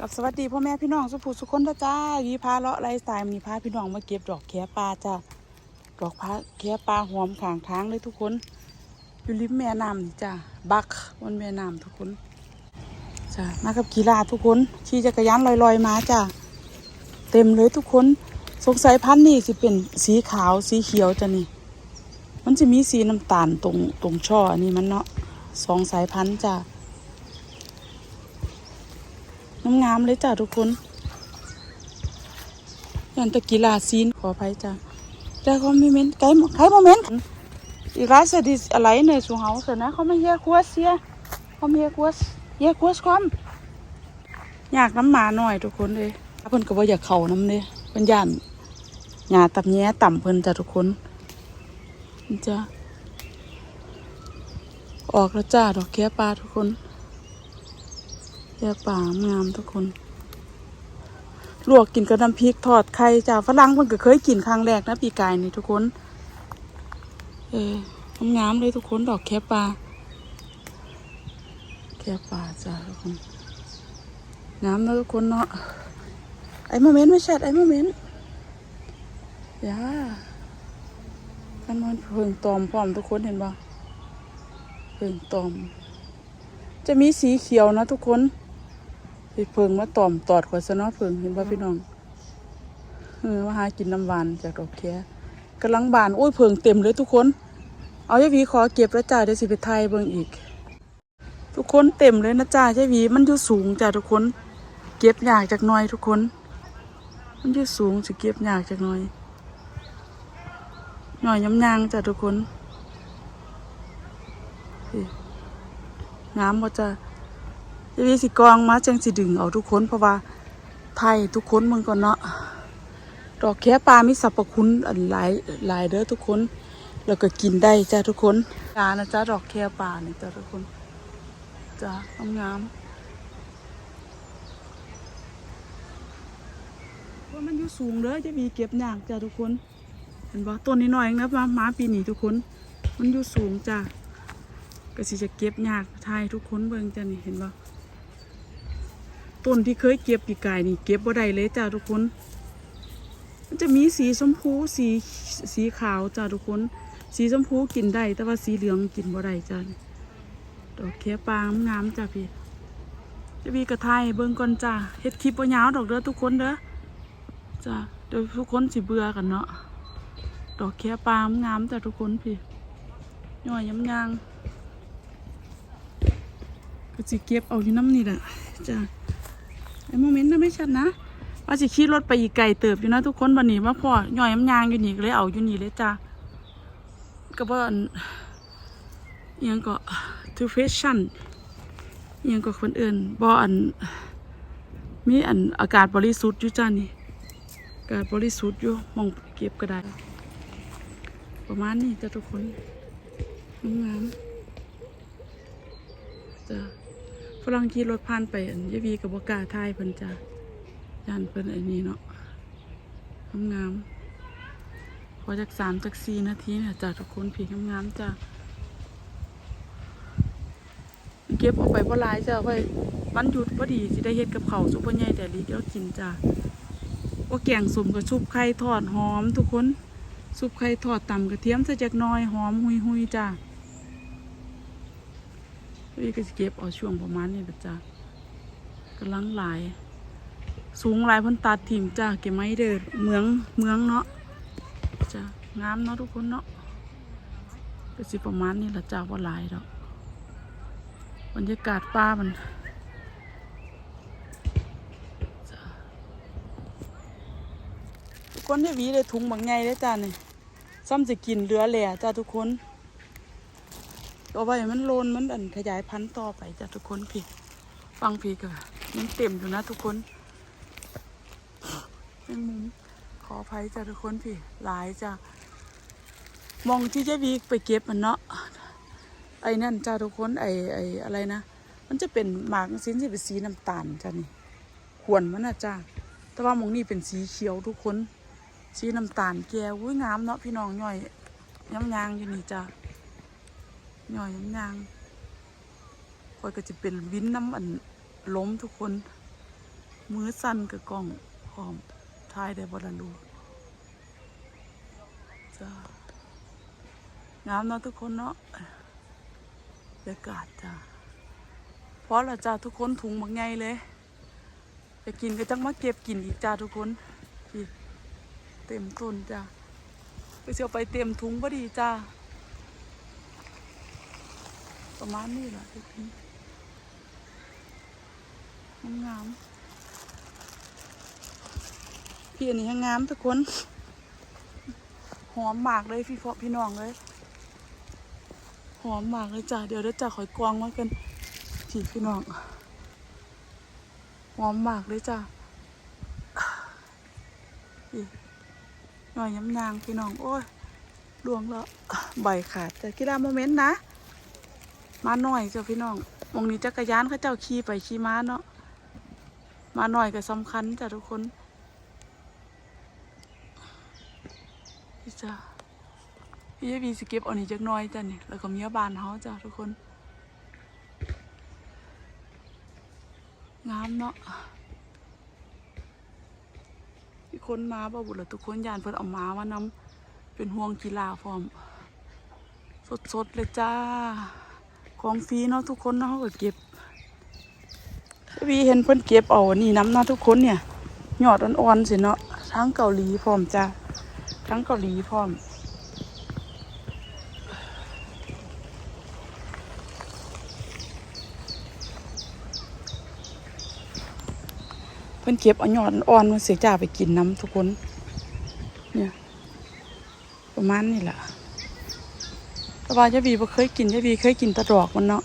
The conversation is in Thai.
กับสวัสดีพ่อแม่พี่น้องสุภูสุคนนะจ้ายีพาเลาะไรสไตมีพาพี่น้องมาเก็บดอกแคปลาจ้าดอกพาแคปลาหอมขางทางเลยทุกคน อยู่ริมแม่น้ำนี่จ้าบักบนแม่น้ำทุกคนจ้ามากับกีฬาทุกคนขี่จักรยานลอยๆมาจ้าเต็มเลยทุกคนสงสัยพันธุ์นี่สิเป็นสีขาวสีเขียวจ้ะนี่ มันจะมีสีน้ำตาลตรงตรงช่ออันนี้มันเนาะสองสายพันธุ์จ้า งามๆเลยจ้ะทุกคนยันตะกีฬาซีนขออภัยจ้ะแต่เขาไม่เม้นไกลไกลโมเมนต์อีกร้านเสดิอะไรในสูงเฮาเสนะเขาไม่เฮียคัวเสียเขาไม่เฮียคัวเฮียคัวความอยากน้ำหมาหน่อยทุกคนเลยเพิ่นก็บ่อยากเข่าน้ำเลยเพิ่นย่านหญ้าตับแย้ต่ำเพิ่นจ้ะทุกคนจ้ะออกแล้วจ้าดอกแค่ปลาทุกคน แย่ป่างามทุกคนลวกกินกับน้ำพริกทอดไข่จ้าฝรั่งเพิ่นก็เคยกินครั้งแรกนะปีกายนี่ทุกคน เอองามเลยทุกคนดอกแคปลาแคปลาจ้าทุกคนงามนะทุกคนเนาะไอ้โมเมนต์ไม่ใช่ไอ้โมเมนต์ย่ากันมันเพิ่งตอมพร้อมทุกคนเห็นปะเพิ่งตอม จะมีสีเขียวนะทุกคน ไปเพิงมาตอมตอดขวดซะเนาะเพิงเห็นป่ะพี่น้องเออมาหากินน้ำหวานจากดอกแคกำลังบานโอ้ยเพิงเต็มเลยทุกคน เอาเจ้าหวีขอเก็บแล้วจ้าเดี๋ยวสิไปไทยเบิ่งอีก ทุกคนเต็มเลยนะจ้าเจ้าหวีมันอยู่สูงจ้าทุกคน เก็บยากจากหน้อยทุกคน มันอยู่สูงสิเก็บยากจากหน้อยหน่อยย้ำยางจ้าทุกคนน้ำก็จะ จะมีสิกองมาจังสิดึงเอาทุกคนเพราะว่าไทยทุกคนมันก่อนเนาะดอกแค่ปลามีสรรพคุณอันหลายหลายเด้อทุกคนแล้วก็กินได้จ้าทุกคนจานะจ้าดอกแค่ปลานี่จ้าทุกคนจ้างามว่ามันอยู่สูงเลยจะมีเก็บหยากจ้าทุกคน เห็นบ่ต้นนี้น้อยเองนะมามาปีนี้ทุกคน มันอยู่สูงจ้าก็สิจะเก็บหยากไทยทุกคนเบิ่งจ้ะนี่เห็นบ่ ต้นที่เคยเก็บปีกายนี่เก็บบ่ได้เลยจ้าทุกคน มันจะมีสีชมพูสีสีขาวจ้าทุกคน สีชมพูกินได้ แต่ว่าสีเหลืองกินบ่ได้จ้าดอกแค่ปางงามจ้าพี่ จะมีกระทายเบิ่งก่อนจ้าเฮ็ดคลิปบ่ยาวดอกเด้อทุกคนเด้อจ้าเดี๋ยวทุกคนสิเบื่อกันเนาะดอกแค่ปางงามจ้าทุกคนพี่ย่อยย้ำยางก็สิเก็บเอาอยู่น้ำนี่แหละจ้ะ ไอ้โมเมนต์นั้นไม่ชัดนะ ว่าสิขี่รถไปอีกไก่เติบอยู่นะทุกคนวันนี้ว่าพ่อย่อยน้ำยางอยู่นี่ก็เลยเอาอยู่นี่เลยจ้ะก็บ่อนอิหยังก็ to fashion อิหยังก็คนอื่นบ่อัน มีอันอากาศบริสุทธิ์อยู่จ้านี่อากาศบริสุทธิ์อยู่มองเก็บก็ได้ ประมาณนี้จ้ะทุกคนงามจ้ะ ฝรั่งขี่รถผ่านไปยายวีกับบกล้าทายเพิ่นจ้ะย่านเพิ่นไอ้นี่เนาะงามๆพอจากสามจากสี่นาทีเนี่ยจ้ะทุกคนผีงามๆจ้ะเก็บเออกไปบ่หลายจ้ะไว้วันหยุดพอดีสิได้เฮ็ดกับเขาวสุปเปอร์ใหญ่แต่ลีเดี๋ยวกินจ้ะว่าแกงสมกับซุปไข่ทอดหอม ทุกคนซุปไข่ทอดตำกระเทียมใส่จักน้อยหอมหุยๆจ้ะ นี่ก็จะเก็บเอาช่วงประมาณนี้แหละจ้ะกำลังหลาย สูงหลายพันตัดถิ่มจ้ะเก็บไม้เด้อเมืองเมืองเนาะจ้ะงามเนาะทุกคนเนาะก็สิประมาณนี้แหละจ้ะว่าหลายดอกบรรยากาศป่ามันจ้ะทุกคนที่หวีเลยถุงบางไงเลยจ้ะนี่ซ้ำจะกินเหลือแหล่จ้ะทุกคน เอาไว้มันโลนมันอันขยายพันธุ์ต่อไปจ้ะทุกคนพี่ฟังพี่ก็ยังเต็มอยู่นะทุกคนยังมุมขออภัยจ้ะทุกคนพี่ หลายจ้ะมองที่เจ๊วีไปเก็บมันเนาะไอ้นั่นจ้ะทุกคนไอ้ไอ้อะไรนะมันจะเป็นหมากสินที่เป็นสีน้ำตาลจ้ะนี่ขวนมันนะจ้ะแต่ว่ามองนี่เป็นสีเขียวทุกคน สีน้ำตาลแก้วอุ้ยงามเนาะพี่น้องย่อยย้ำยางอยู่นี่จ้ะ ย่อยยางคอยก็จะเป็นวินน้ำอันล้มทุกคน มือสั่นกับกล้องพร้อมถ่ายได้บ่ลลูจ้างามเนาะทุกคนเนาะบรรยากาศจ้าเพราะละจ้าทุกคนถุงบักไงเลยจะกินก็จังมาเก็บกินอีกจ้าทุกคนเต็มต้นจ้าไปเสียวไปเต็มถุงพอดีจ้า ประมาณนี้แหละทุกคนงามพี่อันนี้งามทุกคน หอมมากเลยพี่พ่อพี่น้องเลย หอมมากเลยจ้ะเดี๋ยวเดี๋ยวจะขอยกวางมากันพี่พี่น้อง หอมมากเลยจ้ะหน่อยย้ำนางพี่น้อง โอ้ยลวงแล้วใบขาดแต่กีฬาโมเมนต์นะ มาหน่อยเจ้ะพี่น้องมองนี้จักรยานเขาเจ้าขี่ไปขี่ม้าเนาะมาหน่อยก็สำคัญจ้ะทุกคนพี่จ้าพี่จะวีสเก็บเอานี่จักหน้อยจ้ะนี่แล้วก็มีบานเขาจ้ะทุกคนงามเนาะพี่คนมาบ่บุญละทุกคนยานเพิ่นเอาหมามานำเป็นห่วงกีฬาพร้อม สดๆเลยจ้า ของฟรีเนาะทุกคนเนาะเขาก็เก็บพี่เห็นเพิ่นเก็บเอาอันนี่น้ำเนาะทุกคนเนี่ยหยอดอ่อนๆสิเนาะทั้งเกาหลีพร้อมจ้าทั้งเกาหลีพร้อมเพิ่นเก็บเอาหยอดอ่อนมาเสียจ่าไปกินน้ำทุกคน เนี่ย ประมาณนี้แหละ แต่ว่าเจ้าบีบ่เคยกินเจ้าบีเคยกินตะดอกมันเนาะ